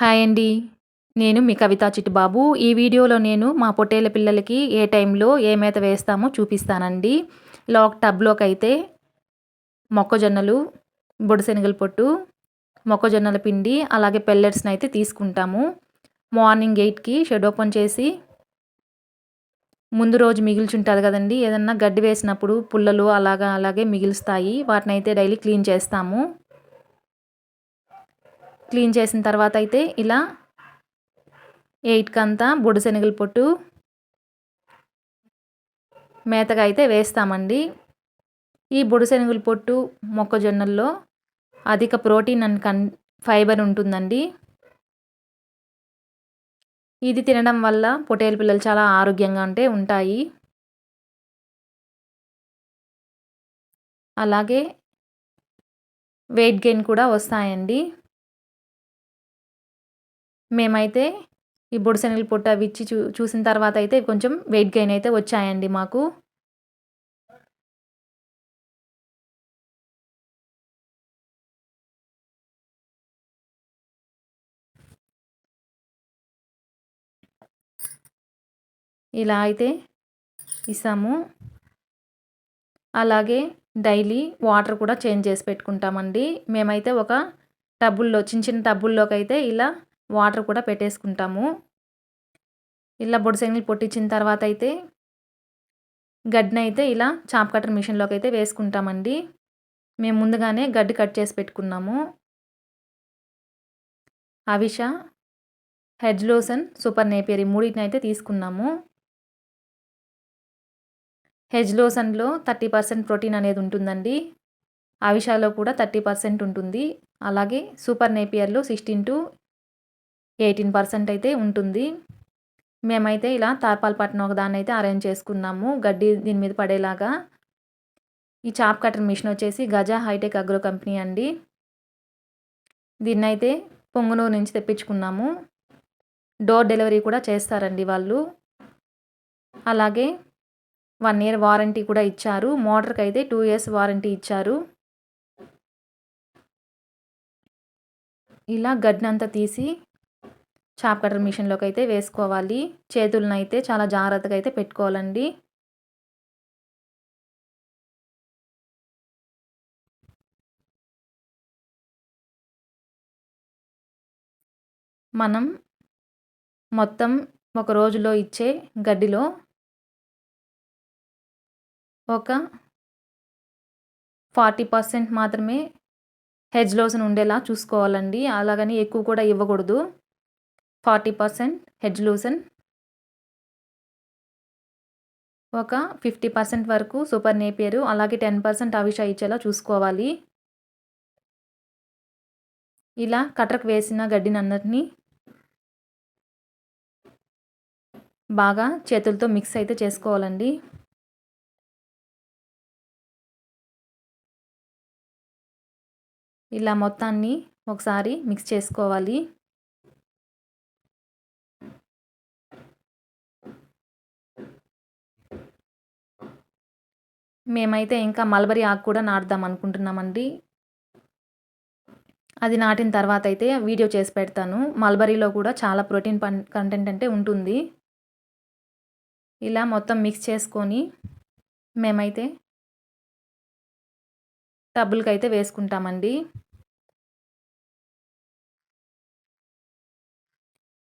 Hi అండి. నేను మీ కవితా చిట్టిబాబు. ఈ వీడియోలో నేను మా పొట్టేళ్ళ పిల్లలకి ఏ టైంలో ఏ మేత వేస్తామో చూపిస్తానండి. లాక్ టబ్లోకి అయితే మొక్కజొన్నలు బొడిశనగల పొట్టు మొక్కజొన్నల పిండి అలాగే పెల్లెట్స్ని అయితే తీసుకుంటాము. మార్నింగ్ ఎయిట్కి షెడ్ ఓపెన్ చేసి ముందు రోజు మిగిల్చుంటుంది కదండి. ఏదన్నా గడ్డి వేసినప్పుడు పుల్లలు అలాగా అలాగే మిగులుస్తాయి. వాటిని అయితే డైలీ క్లీన్ చేస్తాము. క్లీన్ చేసిన తర్వాత అయితే ఇలా ఎయిట్కి అంతా బుడశనగల పొట్టు మేతగా అయితే వేస్తామండి. ఈ బుడశనగల పొట్టు మొక్కజొన్నల్లో అధిక ప్రోటీన్ అండ్ కన్ ఫైబర్ ఉంటుందండి. ఇది తినడం వల్ల పొటేలు పిల్లలు చాలా ఆరోగ్యంగా అంటే ఉంటాయి. అలాగే వెయిట్ గెయిన్ కూడా వస్తాయండి. మేమైతే ఈ బుడశనగల పొట్టు అవి ఇచ్చి చూ చూసిన తర్వాత అయితే కొంచెం వెయిట్ గెయిన్ అయితే వచ్చాయండి మాకు. ఇలా అయితే ఇస్తాము. అలాగే డైలీ వాటర్ కూడా చేంజ్ చేసి పెట్టుకుంటామండి. మేమైతే ఒక టబ్బుల్లో చిన్న చిన్న టబ్బుల్లోకి అయితే ఇలా వాటర్ కూడా పెట్టేసుకుంటాము. ఇలా బొడిసెంగిల్ పొట్టించిన తర్వాత అయితే గడ్డిని అయితే ఇలా చాప్ కట్టర్ మిషన్లోకి అయితే వేసుకుంటామండి. మేము ముందుగానే గడ్డి కట్ చేసి పెట్టుకున్నాము. అవిష హెడ్ లోసన్ సూపర్ నేపియర్ ఈ మూడింటిని అయితే తీసుకున్నాము. హెజ్ లోసన్లో థర్టీ పర్సెంట్ ప్రోటీన్ అనేది ఉంటుందండి. అవిషాలో కూడా థర్టీ పర్సెంట్ ఉంటుంది. అలాగే సూపర్ నేపియర్లో సిక్స్టీన్ టు ఎయిటీన్ పర్సెంట్ అయితే ఉంటుంది. మేమైతే ఇలా తార్పాల్ పట్టిన ఒక దాన్ని అయితే అరేంజ్ చేసుకున్నాము. గడ్డి దీని మీద పడేలాగా. ఈ చాప్ కటర్ మిషన్ వచ్చేసి గజా హైటెక్ అగ్రో కంపెనీ అండి. దీన్ని అయితే పొంగునూరు నుంచి తెప్పించుకున్నాము. డోర్ డెలివరీ కూడా చేస్తారండి వాళ్ళు. అలాగే వన్ ఇయర్ వారంటీ కూడా ఇచ్చారు. మోటార్కి అయితే టూ ఇయర్స్ వారంటీ ఇచ్చారు. ఇలా గడ్డినంతా తీసి చాప్ కటర్ మిషన్లోకి అయితే వేసుకోవాలి. చేతులను అయితే చాలా జాగ్రత్తగా అయితే పెట్టుకోవాలండి. మనం మొత్తం ఒక రోజులో ఇచ్చే గడ్డిలో ఒక ఫార్టీ పర్సెంట్ మాత్రమే హెజ్లోసన్ ఉండేలా చూసుకోవాలండి. అలాగని ఎక్కువ కూడా ఇవ్వకూడదు. Forty percent hedge lucerne. ఒక ఫిఫ్టీ పర్సెంట్ వరకు సూపర్ నేపియరు. అలాగే టెన్ పర్సెంట్ అవిష ఇచ్చేలా చూసుకోవాలి. ఇలా కట్రకు వేసిన గడ్డిని అన్నిటినీ బాగా చేతులతో మిక్స్ అయితే చేసుకోవాలండి. ఇలా మొత్తాన్ని ఒకసారి మిక్స్ చేసుకోవాలి. మేమైతే ఇంకా మల్బరీ ఆకు కూడా నాటుదాం అనుకుంటున్నామండి. అది నాటిన తర్వాత అయితే వీడియో చేసి పెడతాను. మల్బరీలో కూడా చాలా ప్రోటీన్ పన్ కంటెంట్ అంటే ఉంటుంది. ఇలా మొత్తం మిక్స్ చేసుకొని మేమైతే టబ్బులకి అయితే వేసుకుంటామండి.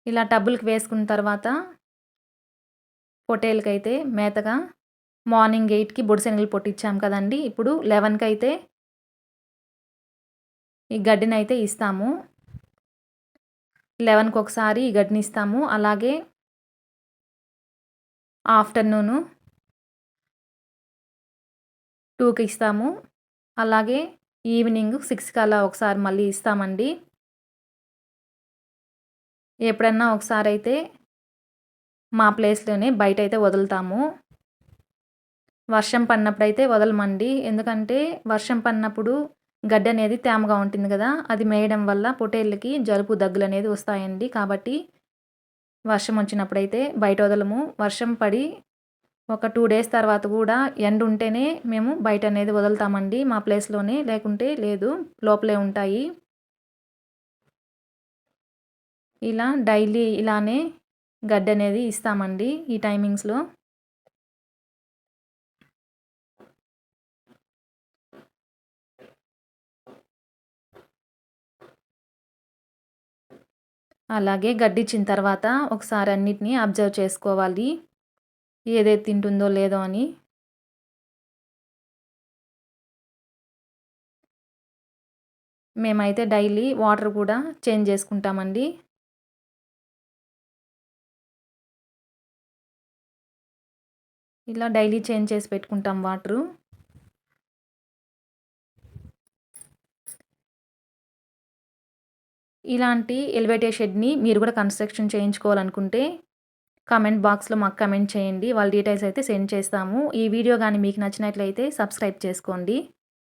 ఇలా టబ్బులకి వేసుకున్న తర్వాత పొటేలకైతే మేతగా మార్నింగ్ ఎయిట్కి బొడిశనగలు పొట్టించాం కదండి. ఇప్పుడు లెవెన్కి అయితే ఈ గడ్డిని అయితే ఇస్తాము. లెవెన్కి ఒకసారి ఈ గడ్డిని ఇస్తాము. అలాగే ఆఫ్టర్నూను టూకి ఇస్తాము. అలాగే ఈవినింగ్ సిక్స్కి అలా ఒకసారి మళ్ళీ ఇస్తామండి. ఎప్పుడన్నా ఒకసారి అయితే మా ప్లేస్లోనే బయట అయితే వదులుతాము. వర్షం పడినప్పుడైతే వదలమండి. ఎందుకంటే వర్షం పడినప్పుడు గడ్డి అనేది తేమగా ఉంటుంది కదా అది మేయడం వల్ల పొటేళ్ళకి జలుబు దగ్గులు అనేది వస్తాయండి. కాబట్టి వర్షం వచ్చినప్పుడైతే బయట వదలము. వర్షం పడి ఒక టూ డేస్ తర్వాత కూడా ఎండ ఉంటేనే మేము బయట అనేది వదులుతామండి. మా ప్లేస్లోనే లేకుంటే లేదు. లోపలే ఉంటాయి. ఇలా డైలీ ఇలానే గడ్డి అనేది ఇస్తామండి ఈ టైమింగ్స్లో అలాగే గడ్డిచ్చిన తర్వాత ఒకసారి అన్నిటినీ అబ్జర్వ్ చేసుకోవాలి. ఏదైతే తింటుందో లేదో అని. మేమైతే డైలీ వాటర్ కూడా చేంజ్ చేసుకుంటామండి. ఇలా డైలీ చేంజ్ చేసి పెట్టుకుంటాం వాటరు. ఇలాంటి ఎలివేటర్ షెడ్ని మీరు కూడా కన్స్ట్రక్షన్ చేయించుకోవాలనుకుంటే కామెంట్ బాక్స్లో మాకు కమెంట్ చేయండి. వాళ్ళ డీటెయిల్స్ అయితే సెండ్ చేస్తాము. ఈ వీడియో కానీ మీకు నచ్చినట్లయితే సబ్స్క్రైబ్ చేసుకోండి.